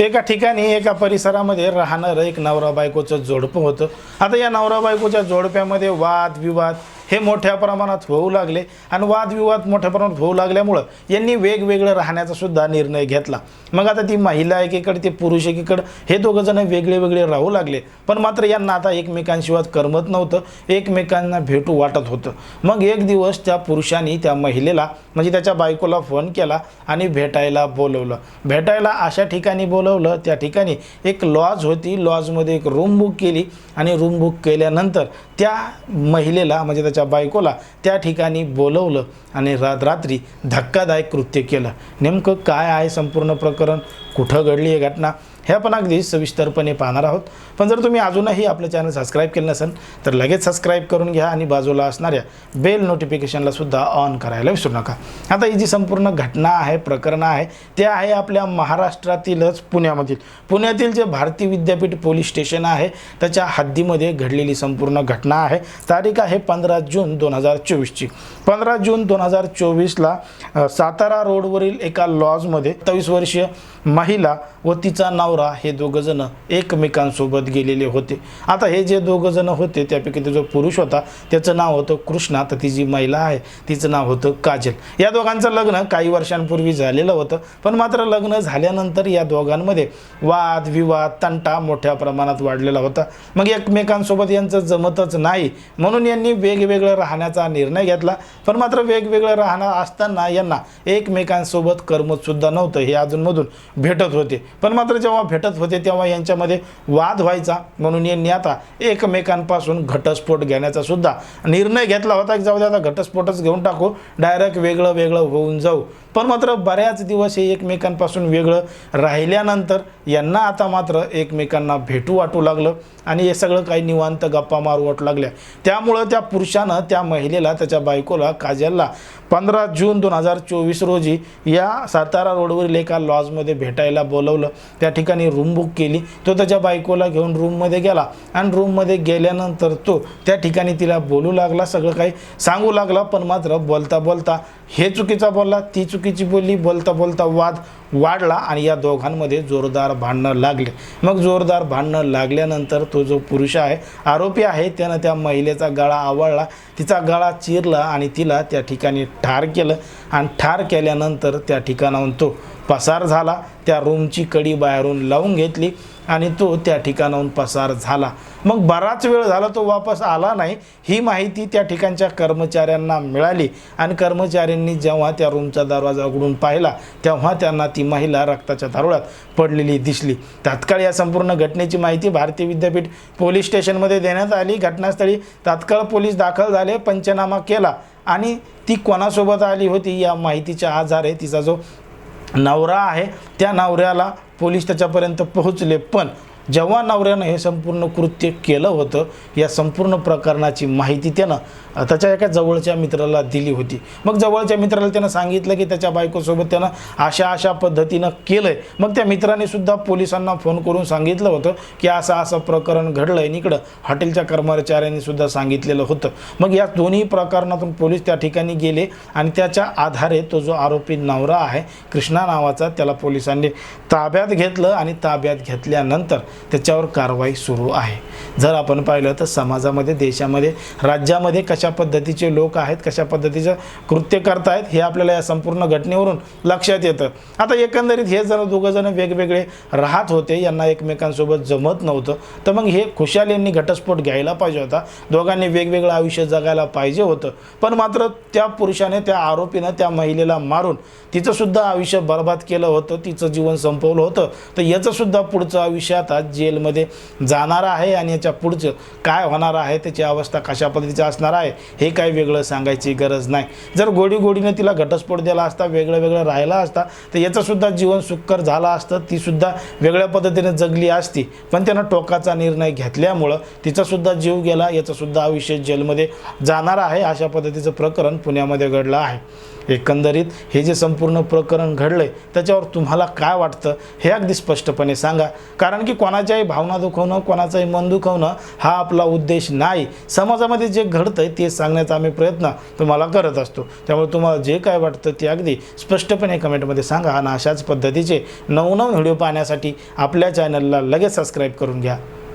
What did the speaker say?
एका ठिकाणी एका परिसरामध्ये राहणारं एक नवरा बायकोचं जोडपं होतं. आता या नवरा बायकोच्या जोडप्यामध्ये वाद विवाद हे मोठ्या प्रमाणात होऊ लागले आणि वादविवाद मोठ्या प्रमाणात होऊ लागल्यामुळं यांनी वेगवेगळं राहण्याचा सुद्धा निर्णय घेतला. मग आता ती महिला एकीकडे ते पुरुष एकीकडं हे दोघं जण वेगळे वेगळे राहू लागले. पण मात्र यांना आता एकमेकांशिवाय करमत नव्हतं. एकमेकांना भेटू वाटत होतं. मग एक दिवस त्या पुरुषांनी त्या महिलेला म्हणजे त्याच्या बायकोला फोन केला आणि भेटायला बोलवलं. भेटायला अशा ठिकाणी बोलवलं त्या ठिकाणी एक लॉज होती. लॉजमध्ये एक रूम बुक केली आणि रूम बुक केल्यानंतर त्या महिलेला म्हणजे त्याच्या बायकोला त्या ठिकाणी बोलवलं आणि रात रात्री धक्कादायक कृत्य केलं. नेमकं काय आहे संपूर्ण प्रकरण? कुठं घडली ही घटना? हे आपण अगदी सविस्तरपणे पाहणार आहोत. पण जर तुम्ही अजूनही आपलं चॅनल सबस्क्राईब केलं नसेल तर लगेच सबस्क्राईब करून घ्या आणि बाजूला असणाऱ्या बेल नोटिफिकेशनला सुद्धा ऑन करायला विसरू नका. आता ही जी संपूर्ण घटना आहे प्रकरण आहे ते आहे आपल्या महाराष्ट्रातीलच पुण्यामधील. पुण्यातील जे भारतीय विद्यापीठ पोलीस स्टेशन आहे त्याच्या हद्दीमध्ये घडलेली संपूर्ण घटना आहे. तारीख आहे पंधरा जून दोन हजार चोवीसची. पंधरा जून दोन हजार चोवीसला सातारा रोडवरील एका लॉजमध्ये सत्तावीस वर्षीय महिला व तिचा नाव नवरा हे दोघंजणं एकमेकांसोबत गेलेले होते. आता हे जे दोघंजणं होते त्यापैकी तो जो पुरुष होता त्याचं नाव होतं कृष्णा तर ती जी महिला आहे तिचं नाव होतं काजल. या दोघांचं लग्न काही वर्षांपूर्वी झालेलं होतं पण मात्र लग्न झाल्यानंतर या दोघांमध्ये वाद विवाद तंटा मोठ्या प्रमाणात वाढलेला होता. मग एकमेकांसोबत यांचं जमतच नाही म्हणून यांनी वेगवेगळं राहण्याचा निर्णय घेतला. पण मात्र वेगवेगळं राहणार असताना यांना एकमेकांसोबत करमतसुद्धा नव्हतं हे अजूनमधून भेटत होते. पण मात्र जेव्हा भेटत होते तेव्हा यांच्यामध्ये वाद व्हायचा. म्हणून यांनी आता एकमेकांपासून घटस्फोट घेण्याचा सुद्धा निर्णय घेतला होता. की जाऊ दे आता घटस्फोटच घेऊन टाकू. डायरेक्ट वेगळं वेगळं होऊन जाऊ. पण मात्र बऱ्याच दिवस हे एकमेकांपासून वेगळं राहिल्यानंतर यांना आता मात्र एकमेकांना भेटू वाटू लागलं आणि हे सगळं काही निवांत गप्पा मारू वाटू लागल्या. त्यामुळं त्या पुरुषानं त्या महिलेला त्याच्या बायकोला काजलला पंधरा जून दोन हजार चोवीस रोजी या सातारा रोडवरील एका लॉजमध्ये भेटायला बोलवलं. त्या ठिकाणी रूम बुक केली. तो त्याच्या बायकोला घेऊन रूममध्ये गेला आणि रूममध्ये गेल्यानंतर तो त्या ठिकाणी तिला बोलू लागला. सगळं काही सांगू लागला पण मात्र बोलता बोलता हे चुकीचा बोलला ती चुकी चुकीची बोलली बोलता बोलता वाद वाढला आणि या दोघांमध्ये जोरदार भांडणं लागले. मग जोरदार भांडणं लागल्यानंतर तो जो पुरुष आहे आरोपी आहे त्यानं त्या महिलेचा गळा आवळला तिचा गळा चिरला आणि तिला त्या ठिकाणी ठार केलं. आणि ठार केल्यानंतर त्या ठिकाणाहून तो पसार झाला त्या रूमची कडी बाहेरून लावून घेतली. आणि तो त्या ठिकाणाहून पसार झाला. मग बराच वेळ झाला तो वापस आला नाही ही माहिती त्या ठिकाणच्या कर्मचाऱ्यांना मिळाली. आणि कर्मचाऱ्यांनी जेव्हा त्या रूमचा दरवाजा उघडून पाहिला तेव्हा त्यांना ती महिला रक्ताच्या धारोळ्यात पडलेली दिसली. तात्काळ या संपूर्ण घटनेची माहिती भारतीय विद्यापीठ पोलीस स्टेशनमध्ये देण्यात आली. घटनास्थळी तात्काळ पोलीस दाखल झाले पंचनामा केला आणि ती कोणासोबत आली होती या माहितीच्या आधारे तिचा जो नवरा आहे त्या नवऱ्याला पोलीस त्याच्यापर्यंत पोहोचले पण जेव्हा नवऱ्यानं हे संपूर्ण कृत्य केलं होतं. या संपूर्ण प्रकरणाची माहिती त्यानं त्याच्या एका जवळच्या मित्राला दिली होती. मग जवळच्या मित्राला त्यानं सांगितलं की त्याच्या बायकोसोबत त्यानं अशा अशा पद्धतीनं केलं आहे मग त्या मित्राने सुद्धा पोलिसांना फोन करून सांगितलं होतं की असं असं प्रकरण घडलं आहे इकडं हॉटेलच्या कर्मचाऱ्यांनी सुद्धा सांगितलेलं होतं. मग या दोन्ही प्रकरणातून पोलीस त्या ठिकाणी गेले आणि त्याच्या आधारे तो जो आरोपी नवरा आहे कृष्णा नावाचा त्याला पोलिसांनी ताब्यात घेतलं आणि ताब्यात घेतल्यानंतर त्याच्यावर कारवाई सुरू आहे. जर आपण पाहिलं तर समाजामध्ये देशामध्ये राज्यामध्ये कशा पद्धतीचे लोक आहेत कशा पद्धतीचं कृत्य करतायत हे आपल्याला या संपूर्ण घटनेवरून लक्षात येतं. आता एकंदरीत हे जण दोघंजण वेगवेगळे राहत होते यांना एकमेकांसोबत जमत नव्हतं. तर मग हे खुशाल यांनी घटस्फोट घ्यायला पाहिजे होता. दोघांनी वेगवेगळं आयुष्य जगायला पाहिजे होतं. पण मात्र त्या पुरुषाने त्या आरोपीनं त्या महिलेला मारून तिचंसुद्धा आयुष्य बर्बाद केलं होतं तिचं जीवन संपवलं होतं. तर याचंसुद्धा पुढचं आयुष्य आता जेलमध्ये जाणार आहे आणि याच्या पुढचं काय होणार आहे त्याची अवस्था कशा पद्धतीची असणार आहे हे काही वेगळं सांगायची गरज नाही. जर गोडी गोडीने तिला घटस्फोट दिला असता वेगळं वेगळं राहिला असता तर याचंसुद्धा जीवन सुखकर झालं असतं तीसुद्धा वेगळ्या पद्धतीने जगली असती. पण त्यानं टोकाचा निर्णय घेतल्यामुळं तिचासुद्धा जीव गेला याचंसुद्धा आयुष्य जेलमध्ये जाणार आहे अशा पद्धतीचं प्रकरण पुण्यामध्ये घडलं आहे. एकंदरीत हे जे संपूर्ण प्रकरण घडलं आहे त्याच्यावर तुम्हाला काय वाटतं हे अगदी स्पष्टपणे सांगा. कारण की कोणाच्याही भावना दुखवणं कोणाचंही मन दुखवणं हा आपला उद्देश नाही. समाजामध्ये जे घडतं आहे ते सांगण्याचा आम्ही प्रयत्न तुम्हाला करत असतो. त्यामुळे तुम्हाला जे काय वाटतं ते अगदी स्पष्टपणे कमेंटमध्ये सांगा आणि अशाच पद्धतीचे नवनवीन व्हिडिओ पाहण्यासाठी आपल्या चॅनलला लगेच सबस्क्राईब करून घ्या.